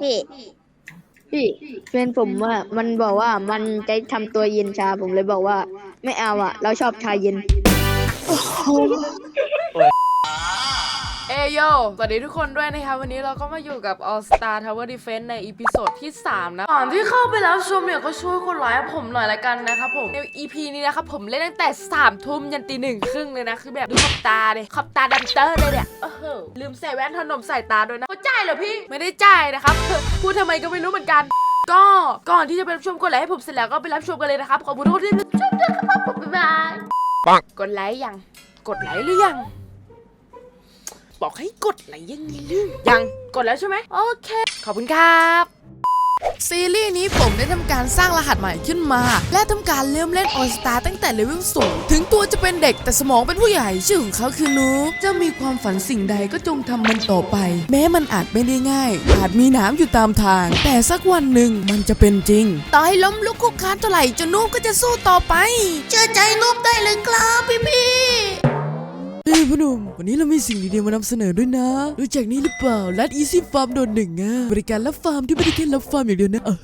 พี่พี่เพื่อนผมว่า มันบอกว่ามันจะทำตัวเย็นชาผมเลยบอกว่า ไม่เอาอะ เราชอบชาเย็นเอโย สวัสดีทุกคนด้วยนะครับวันนี้เราก็มาอยู่กับ All Star Tower Defense ในอีพิโซดที่ 3 นะ ก่อนที่เข้าไปแล้วชมเนี่ยก็ช่วยกดไลค์ให้ผมหน่อยละกันนะครับผม ใน EP นี้นะครับผมเล่นตั้งแต่3ทุ่มยันตีหนึ่งครึ่งเลยนะ คือแบบดูขอบตาเลยขอบตาดัมเตอร์เลยเนี่ยโอ้โหลืมใส่แว่นทนมใส่ตาด้วยนะเขาจ่ายเหรอพี่ ไม่ได้จ่ายนะครับ พูดทำไมก็ไม่รู้เหมือนกันก็ก่อนที่จะไปรับชมกดไลค์ให้ผมเสร็จแล้วก็ไปรับชมกันเลยนะครับขอบคุณทุกคนที่รับชมด้วยครับผมบ๊ายบายกดไลค์ยัง กดไลค์หรือยัง บอกให้กดไลค์ยังไงลืมยังกดแล้วใช่ไหมโอเค ขอบคุณครับ ซีรีส์นี้ผมได้ทำการสร้างรหัสใหม่ขึ้นมา และทำการเริ่มเล่นออสตาตั้งแต่เลเวลสูง ถึงตัวจะเป็นเด็กแต่สมองเป็นผู้ใหญ่ชื่อของเขาคือนูบจะมีความฝันสิ่งใดก็จงทำมันต่อไป แม้มันอาจไม่ได้ง่าย อาจมีหน้ำอยู่ตามทาง แต่สักวันหนึ่งมันจะเป็นจริง ต่อให้ล้มลุกคลุกคลานเท่าไหร่เจานูบก็จะสู้ต่อไป เชื่อใจนูบได้เลยครับพี่พี่ พอหนุ่มวันนี้เรามีสิ่งดีๆมานำเสนอด้วยนะ รู้จักนี้หรือเปล่ารัดอีซี่ฟาร์มโดนหนึ่งอะบริการรับฟาร์มที่ไม่ได้แค่รับฟาร์มอย่างเดียวนะเออ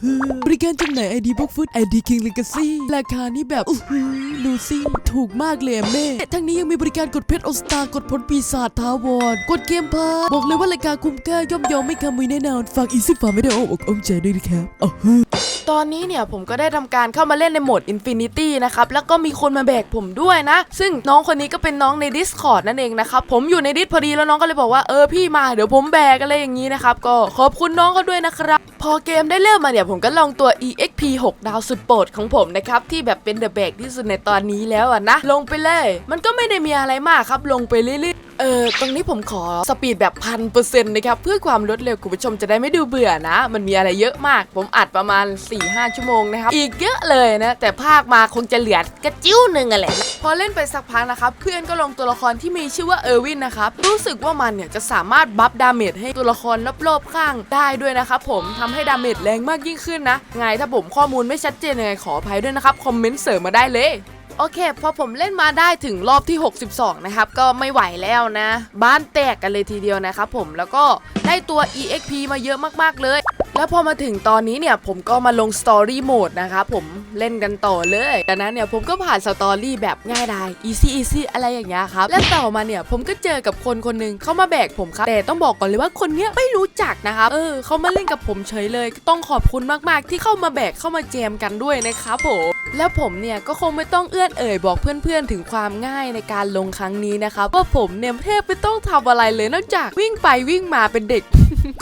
บริการจำหน่ายไอดีบ็อกฟุตไอดีคิงเลกาซี่ราคานี้แบบอู้หูลูซี่ถูกมากเลยแม่ทั้งนี้ยังมีบริการกดเพชรออสตากดผลปีศาจท้าวรกดเกมพาบอกเลยว่าราคาคุ้มค่าย่อมเยอมไม่คำมือแน่นอนฝากอีซี่ฟาร์มไม่ได้อ้อกอมใจด้วยนะครับอ๋อ ตอนนี้เนี่ยผมก็ได้ทำการเข้ามาเล่นในโหมด Infinity นะครับ แล้วก็มีคนมาแบกผมด้วยนะ ซึ่งน้องคนนี้ก็เป็นน้องใน Discord นั่นเองนะครับ ผมอยู่ในดิสพอดีแล้วน้องก็เลยบอกว่าเออพี่มาเดี๋ยวผมแบกอะไรอย่างนี้นะครับ ก็ขอบคุณน้องเขาด้วยนะครับ พอเกมได้เริ่มมาเนี่ยผมก็ลองตัว EXP 6 ดาวสุดโปรดของผมนะครับ ที่แบบเป็นเดอะแบกที่สุดในตอนนี้แล้วอะนะ ลงไปเลย มันก็ไม่ได้มีอะไรมากครับลงไปเรื่อย เออตรงนี้ผมขอสปีดแบบพันเปอร์เซ็นต์นะครับ เพื่อความรวดเร็วคุณผู้ชมจะได้ไม่ดูเบื่อนะ มันมีอะไรเยอะมาก ผมอัดประมาณ 4-5 ชั่วโมงนะครับ อีกเยอะเลยนะ แต่ภาคมาคงจะเหลือกระจิ้วหนึ่งอะแหละพอเล่นไปสักพักนะครับ เพื่อนก็ลงตัวละครที่มีชื่อว่าเออร์วินนะครับ รู้สึกว่ามันเนี่ยจะสามารถบัฟดาเมจให้ตัวละครรอบๆข้างได้ด้วยนะครับผมทำให้ดาเมจแรงมากยิ่งขึ้นนะไงถ้าผมข้อมูลไม่ชัดเจนยังไงขออภัยด้วยนะครับคอมเมนต์เสริมมาได้เลย โอเค พอผมเล่นมาได้ถึงรอบที่ 62 นะครับ ก็ไม่ไหวแล้วนะ บ้านแตกกันเลยทีเดียวนะครับผมแล้วก็ได้ตัว EXP มาเยอะมากๆเลย แล้วพอมาถึงตอนนี้เนี่ยผมก็มาลง Story Mode นะครับผมเล่นกันต่อเลยจากนั้นเนี่ยผมก็ผ่านสตอรี่แบบง่ายดาย easy easy อะไรอย่างเงี้ยครับ และต่อมาเนี่ยผมก็เจอกับคนคนหนึงเข้ามาแบกผมครับ แต่ต้องบอกก่อนเลยว่าคนเนี้ยไม่รู้จักนะครับ เออเขามาเล่นกับผมเฉยเลย ต้องขอบคุณมากๆ ที่เข้ามาแบกเข้ามาแจมกันด้วยนะครับผม แล้วผมเนี่ยก็คงไม่ต้องเอื้อนเอ่ยบอกเพื่อนๆ ถึงความง่ายในการลงครั้งนี้นะครับว่าผมเนี่ยแทบไม่ต้องทำอะไรเลยนอกจากวิ่งไปวิ่งมาเป็นเด็ก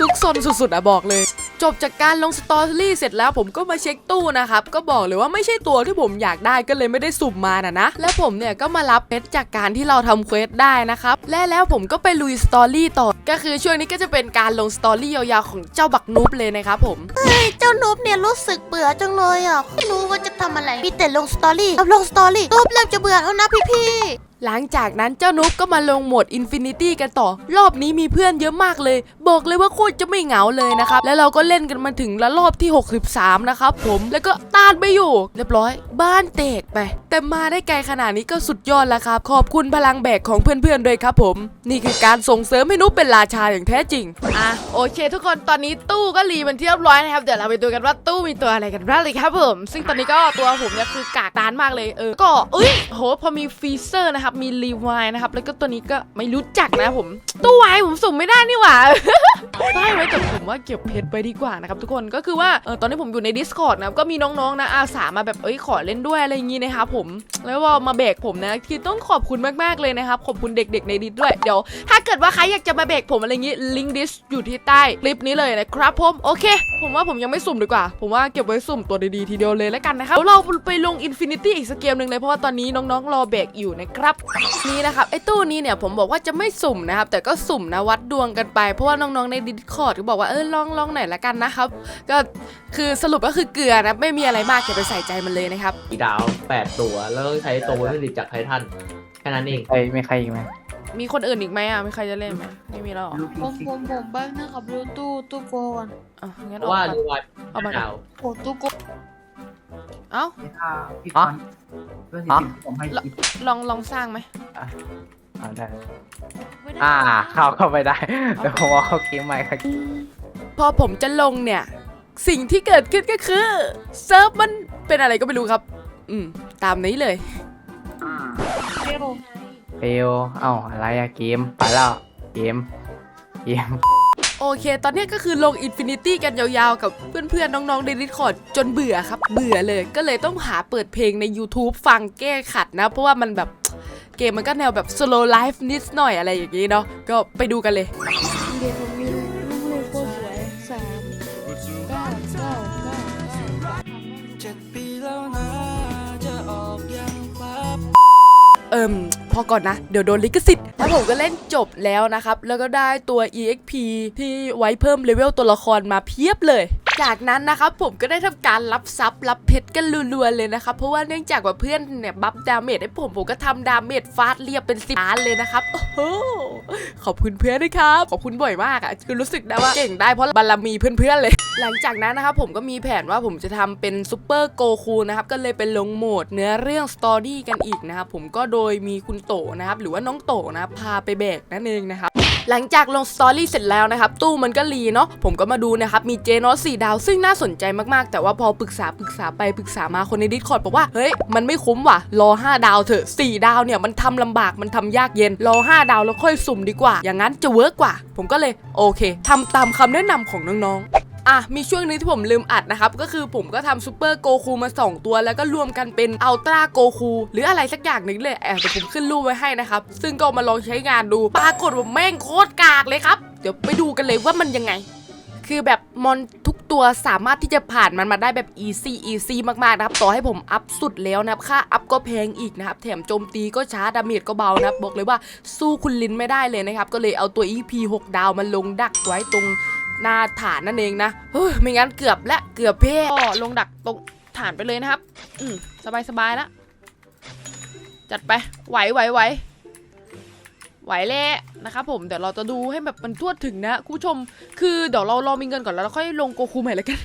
ทุกซนสุดๆอะบอกเลย จบจากการลงสตอรี่เสร็จแล้วผมก็มาเช็คตู้นะครับ ก็บอกเลยว่าไม่ใช่ตัวที่ผมอยากได้ก็เลยไม่ได้สุ่มมานะนะ และผมเนี่ยก็มารับเพชรจากการที่เราทำเควสได้นะครับ และแล้วผมก็ไปลุยสตอรี่ต่อ ก็คือช่วงนี้ก็จะเป็นการลงสตอรี่ยาวๆของเจ้าบักนูบเลยนะครับผม เฮ้ยเจ้านุ๊บเนี่ยรู้สึกเบื่อจังเลยอะไม่รู้ว่าจะทำอะไรมีแต่ลงสตอรี่กับลงสตอรี่นุ๊บเริ่มจะเบื่อแล้วนะพี่พี่ หลังจากนั้นเจ้านุ๊กก็มาลงโหมด Infinity กันต่อ รอบนี้มีเพื่อนเยอะมากเลย บอกเลยว่าโคตรจะไม่เหงาเลยนะครับ แล้วเราก็เล่นกันมาถึงละรอบที่ 63 นะครับผมแล้วก็ต้านไปอยู่ เรียบร้อย บ้านแตกไป แต่มาได้ไกลขนาดนี้ก็สุดยอดแล้วครับ ขอบคุณพลังแบกของเพื่อนๆด้วยครับผม นี่คือการส่งเสริมให้นุ๊กเป็นราชาอย่างแท้จริงอะโอเค ทุกคนตอนนี้ตู้ก็รีมันที่เรียบร้อยนะครับ เดี๋ยวเราไปดูกันว่าตู้มีตัวอะไรกันบ้างเลยครับผม ซึ่งตอนนี้ก็ตัวผมเนี่ยคือกากตานมากเลยเออก็เอ้ยโหพอมีฟรีเซอร์นะครับมีรีวายนะครับแล้วก็ตัวนี้ก็ไม่รู้จักนะผม ตู้ไวายผมสุ่มไม่ได้นี่หว่าได้ไว้แต่ผมว่าเก็บเพชรไปดีกว่านะครับทุกคนก็คือว่าเออตอนนี้ผมอยู่ใน Discord นะครับก็มีน้องๆนะอาสามาแบบเอ้ยขอเล่นด้วยอะไรอย่างงี้นะครับผมแล้วว่ามาแบกผมนะคือต้องขอบคุณมากๆเลยนะครับขอบคุณเด็ก ๆ ในดิสด้วยเดี๋ยว ถ้าเกิดว่าใครอยากจะมาแบกผมอะไรอย่างงี้ลิงก์ดิสอยู่ที่ใต้คลิปนี้เลยนะครับผมโอเค ผมว่าผมยังไม่สุ่มดีกว่า ผมว่าเก็บไว้สุ่มตัวดีๆทีเดียวเลยแล้วกันนะครับเดี๋ยวเราไปลง Infinity อีกสักเกมหนึ่งเลยเพราะว่าตอนนี้น้องๆรอแบกอยู่นะครับนี่นะครับไอ้ตู้นี้เนี่ยผมบอกว่าจะไม่สุ่มนะครับแต่ก็สุ่มนะวัดดวงกันไป เพราะว่าน้องๆในดิสคอร์ดก็บอกว่าเออลองลองไหนอยละกันนะครับก็คือสรุปก็คือเกลือนะไม่มีอะไรมากอย่าไปใส่ใจมันเลยนะครับสีดาวแปดตัวแล้วต้องใช้ตัวผลิตจากไททันแค่นั้นเอง ใครไม่ใครอีกไหม มีคนอื่นอีกไหมอะมีใครจะเล่นไหมไม่มีแล้วเหรอผมผมผมบ้างนะครับดูตู้ตู้โกก่อนอะงั้นเพเอาราะว่าไปดูว่าเอามา ดาวโอ้ตู้โกเอ้าถ้าพี่กรณ์เพื่อนสิบผมให้อีกลองลองสร้างไหมอ่าได้ไม่ได้อ่าเข้าเข้าไปได้เดี๋ยวผมเอาเข้าเกมใหม่ครับพอผมจะลงเนี่ย สิ่งที่เกิดขึ้นก็คือเซิร์ฟมันเป็นอะไรก็ไม่รู้ครับ อืม ตามนี้เลยเฟลเอ้าอะไรอะเกมไปแล้วเกมเกมโอเค ตอนนี้ก็คือลง Infinity กันยาวๆ กับเพื่อนๆ น้องๆใน Discord จนเบื่อครับ เบื่อเลย ก็เลยต้องหาเปิดเพลงใน YouTube ฟังแก้ขัดนะ เพราะว่ามันแบบเกมมันก็แนวแบบ slow life นิดหน่อยอะไรอย่างนี้เนาะ ก็ไปดูกันเลยเรียนผมมีลูกเลขโคตรสวยสามเก้าเก้าเก้าเก้าเอิ่ม พอก่อนนะ เดี๋ยวโดนลิขสิทธิ์แล้วผมก็เล่นจบแล้วนะครับ แล้วก็ได้ตัว EXP ที่ไว้เพิ่มเลเวลตัวละครมาเพียบเลย จากนั้นนะครับผมก็ได้ทำการรับซับรับเพชรกันรัวๆเลยนะครับ เพราะว่าเนื่องจากว่าเพื่อนเนี่ยบัฟดาเมจให้ผมผมก็ทำดาเมจฟาดเรียบเป็นสิบล้านเลยนะครับโอ้โหขอบคุณเพื่อนด้วยครับ ขอบคุณบ่อยมากอะ่ะคือรู้สึกได้ว่าเก่งได้เพราะบารมีเพื่อนๆเลย หลังจากนั้นนะครับผมก็มีแผนว่าผมจะทำเป็นซูเปอร์โกคูนะครับก็เลยเป็นลงโหมดเนื้อเรื่องสตอรี่กันอีกนะครับผมก็โดยมีคุณโตนะครับหรือว่าน้องโตนะครับพาไปแบกนั่นเองนะครับหลังจากลงสตอรี่เสร็จแล้วนะครับ ตู้มันก็รีเนาะผมก็มาดูนะครับ มีเจนอสสี่ดาว ซึ่งน่าสนใจมากๆ แต่ว่าพอปรึกษาปรึกษาไปปรึกษามาคนในดิสคอร์ดบอกว่า เฮ้ย มันไม่คุ้มว่ะ รอ 5 ดาวเถอะ 4 ดาวเนี่ย มันทำลำบากมันทำยากเย็น รอ 5 ดาวแล้วค่อยสุ่มดีกว่า อย่างนั้นจะเวิร์กกว่า ผมก็เลยโอเคทำตามคำแนะนำของน้องๆ อะมีช่วงนึงที่ผมลืมอัดนะครับ ก็คือผมก็ทำซูเปอร์โกคูมา 2 ตัว แล้วก็รวมกันเป็นอัลตร้าโกคูหรืออะไรสักอย่างหนึ่งเลยแอบเดี๋ยวผมขึ้นรูปไว้ให้นะครับ ซึ่งก็มาลองใช้งานดู ปรากฏว่าแม่งโคตรกากเลยครับ เดี๋ยวไปดูกันเลยว่ามันยังไง คือแบบมอนทุกตัวสามารถที่จะผ่านมันมาได้แบบ easy easy มากๆนะครับ ต่อให้ผมอัพสุดแล้วนะครับ ค่าอัพก็แพงอีกนะครับ แถมโจมตีก็ช้าดาเมจก็เบานะครับบอกเลยว่าสู้คุณลินไม่ได้เลยนะครับ ก็เลยเอาตัว EP 6 ดาวมาลงดักไว้ตรง หน้าฐานนั่นเองนะเฮ้ยไม่งั้นเกือบและเกือบเพ่ก็ลงดักตรงฐานไปเลยนะครับ อืมสบายสบายแล้วจัดไปไหวไหวไหวไหวแหละนะครับผมเดี๋ยวเราจะดูให้แบบมันทั่วถึงนะคุณผู้ชม คือเดี๋ยวเรารอมีเงินก่อนแล้วเราค่อยลงโกคูใหม่แล้วกัน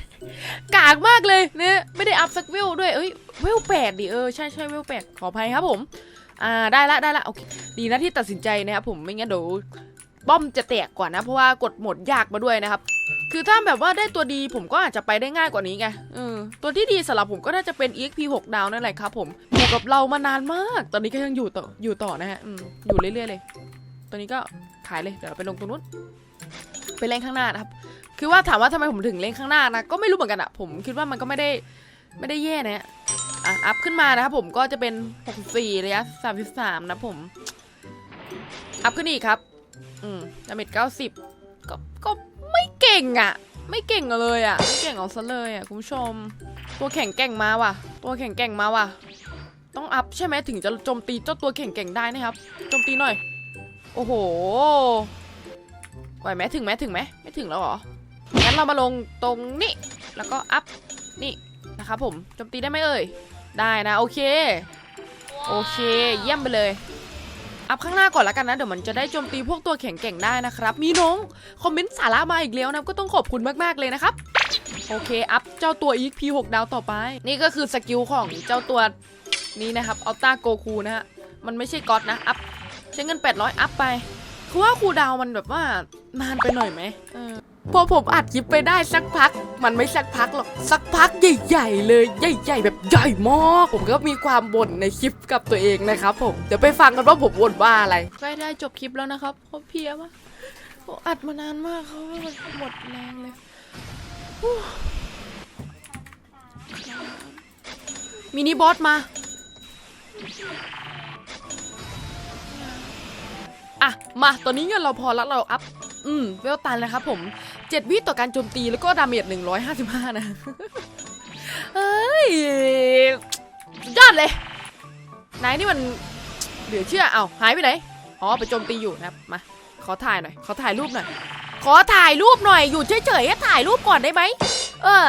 กากมากเลยเนี่ยไม่ได้อัพสักเวลด้วยเอ้ยเวลแปดดิเออใช่ใช่เวลแปดขออภัยครับผม อ่าได้ละได้ละโอเคดีนะที่ตัดสินใจนะครับผมไม่งั้นเดี๋ยว ป้อมจะแตกก่อนนะ เพราะว่ากดหมดยากมาด้วยนะครับ คือถ้าแบบว่าได้ตัวดีผมก็อาจจะไปได้ง่ายกว่านี้ไงเออตัวที่ดีสำหรับผมก็น่าจะเป็น EXP 6 ดาวนั่นแหละครับผมอยู่กับเรามานานมาก ตอนนี้ก็ยังอยู่ต่ออยู่ต่อนะฮะออยู่เรื่อยๆเลย ตอนนี้ก็ขายเลยเดี๋ยวไปลงตรงนู้นไปเล่นข้างหน้านะครับ คือว่าถามว่าทำไมผมถึงเล่นข้างหน้านะ ก็ไม่รู้เหมือนกันอะผมคิดว่ามันก็ไม่ได้ไม่ได้แย่นะฮะอะ อัพขึ้นมานะครับผมก็จะเป็น 64ระยะ33นะผม อัพขึ้นอีกครับ อืมดาเมจ90ก็ก็ไม่เก่งอะไม่เก่งเลยอะไม่เก่งเอาซะเลยอะคุณผู้ชม ตัวแข็งแก่งมาว่ะ ตัวแข็งแก่งมาว่ะ ต้องอัพใช่ไหมถึงจะโจมตีเจ้าตัวแข็งแก่งได้นะครับ โจมตีหน่อย โอ้โหไหวไหมถึงไหมถึงไหมไม่ถึงแล้วเหรอ งั้นเรามาลงตรงนี้ แล้วก็อัพนี่นะครับผมโจมตีได้ไหมเอ่ย ได้นะโอเค โอเค เยี่ยมไปเลย อัพข้างหน้าก่อนแล้วกันนะ เดี๋ยวมันจะได้โจมตีพวกตัวแข็งแกร่งได้นะครับ มีน้องคอมเมนต์สาระมาอีกแล้วนะก็ต้องขอบคุณมากๆเลยนะครับ โอเค อัพเจ้าตัว EXP 6 ดาวต่อไป นี่ก็คือสกิลของเจ้าตัวนี้นะครับอัลต้าโกคูนะฮะมันไม่ใช่ก๊อตนะอัพใช้เงิน 800 อัพไปคือว่าคูดาวมันแบบว่านานไปหน่อยไหมเออ พอผมอัดคลิปไปได้สักพัก มันไม่สักพักหรอก สักพักใหญ่ๆ เลยใหญ่ๆ แบบใหญ่มากผมก็มีความบ่นในคลิปกับตัวเองนะครับผมเดี๋ยวไปฟังกันว่าผมบ่นว่าอะไรใกล้ได้จบคลิปแล้วนะครับเพราะเพลียมากผมอัดมานานมากเขาหมดแรงเลยฮู้มินิบอสมาอะมาตอนนี้เงินเราพอแล้วเราอัพ อืม เวลตันแล้วครับผม 7 วิต่อการโจมตีแล้วก็ดาเมจ155 นะ เฮ้ยยอดเลยนายนี่มันเหลือเชื่อเอาหายไปไหน อ๋อ ไปโจมตีอยู่นะครับ มา ขอถ่ายหน่อย ขอถ่ายรูปหน่อย ขอถ่ายรูปหน่อย อยู่เฉยๆถ่ายรูปก่อนได้ไหม เออ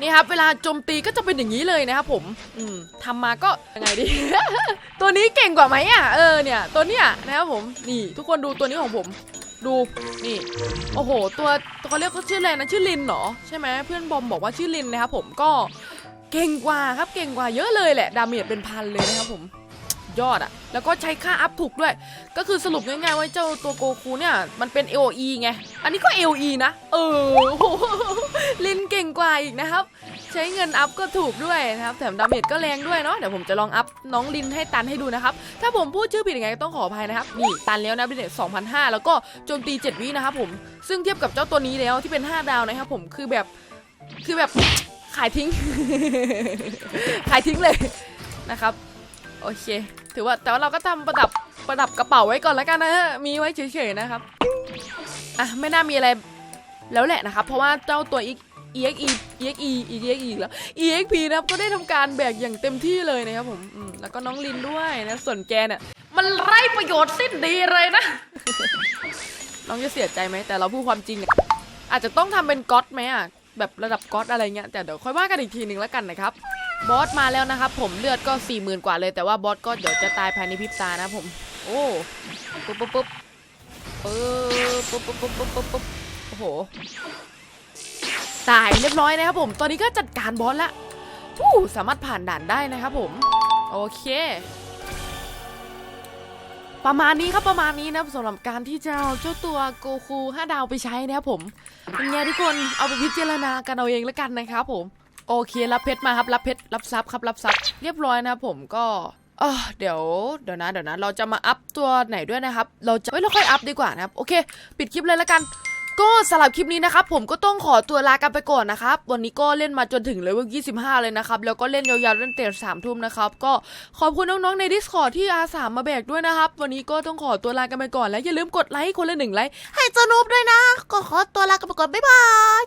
นี่ครับ เวลาโจมตีก็จะเป็นอย่างนี้เลยนะครับผม อืมทำมาก็ยังไงดี ตัวนี้เก่งกว่าไหมอะ เออ เนี่ย ตัวเนี้ยนะครับผม นี่ ทุกคนดูตัวนี้ของผม ดูนี่ โอ้โห ตัวตัวเรียกเขาชื่ออะไรนะชื่อลินเหรอใช่ไหมเพื่อนบอมบอกว่าชื่อลินนะครับผมก็เก่งกว่าครับเก่งกว่าเยอะเลยแหละ ดาเมจเป็นพันเลยนะครับผม ยอดอะแล้วก็ใช้ค่าอัพถูกด้วย ก็คือสรุปง่ายๆว่าเจ้าตัวโกคูเนี่ย มันเป็น AOE ไง อันนี้ก็ AOE นะ เออโอ้โหลินเก่งกว่าอีกนะครับ ใช้เงินอัพก็ถูกด้วยนะครับ แถมดาเมจก็แรงด้วยเนาะ เดี๋ยวผมจะลองอัพน้องลินให้ตันให้ดูนะครับ ถ้าผมพูดชื่อผิดยังไงก็ต้องขออภัยนะครับ นี่ตันแล้วนะเป็นเด็2,005 แล้วก็โจมตี 7 วินะครับผม ซึ่งเทียบกับเจ้าตัวนี้แล้วที่เป็น 5 ดาวนะครับผมคือแบบคือแบบขายทิ้ง ขายทิ้งเลยนะครับ โอเค ถือว่าแต่ว่าเราก็ทำประดับประดับกระเป๋าไว้ก่อนแล้วกันนะฮะมีไว้เฉยๆนะครับอะไม่น่ามีอะไรแล้วแหละนะครับ เพราะว่าเจ้าตัว EXE EXE EXE EXE อีกแล้ว EXP นะครับก็ได้ทำการแบกอย่างเต็มที่เลยนะครับผมแล้วก็น้องลินด้วยนะส่วนแกเนี่ยมันไร้ประโยชน์สิ้นดีเลยนะ น้องจะเสียใจไหมแต่เราพูดความจริงอะอาจจะต้องทำเป็นก๊อตไหมอะแบบระดับก๊อตอะไรเงี้ยแต่เดี๋ยวค่อยว่ากันอีกทีหนึ่งแล้วกันนะครับ บอสมาแล้วนะครับผมเลือดก็4ี่หมื่นกว่าเลย แต่ว่าบอสก็เดี๋ยวจะตายภายในพริบตานะผม โอ้ปุ๊บปุ๊บปุ๊บปุ๊บปุ๊บปุ๊บปุ๊บปุ๊บปุ๊บโอ้โหตายเรียบร้อยนะครับผม ตอนนี้ก็จัดการบอสละวู้สามารถผ่านด่านได้นะครับผม โอเค ประมาณนี้ครับประมาณนี้นะสำหรับการที่จะเอาเจ้าตัวโกคู5ดาวไปใช้นะครับผมเป็นไงทุกคนเอาไปพิจารณากันเอาเองแล้วกันนะครับผม โอเครับเพชรมาครับรับเพชรรับทรัพย์ครับรับทรัพย์เรียบร้อยนะผมก็เออเดี๋ยวเดี๋ยวนะเดี๋ยวนะ เราจะมาอัพตัวไหนด้วยนะครับ เราจะเอ้ยเราค่อยอัพดีกว่านะครับ โอเค ปิดคลิปเลยแล้วกัน ก็สำหรับคลิปนี้นะครับ ผมก็ต้องขอตัวลากันไปก่อนนะครับ วันนี้ก็เล่นมาจนถึงเลเวล25 เลยนะครับ แล้วก็เล่นยาวๆตั้งแต่สามทุ่มนะครับ ก็ขอบคุณน้องๆใน Discord ที่อาสามาแบกด้วยนะครับ วันนี้ก็ต้องขอตัวลากันไปก่อนและอย่าลืมกดไลค์คนละหนึ่งไลค์ให้เจ้านูบด้วยนะ ก็ขอตัวลากันไปก่อนบ๊ายบาย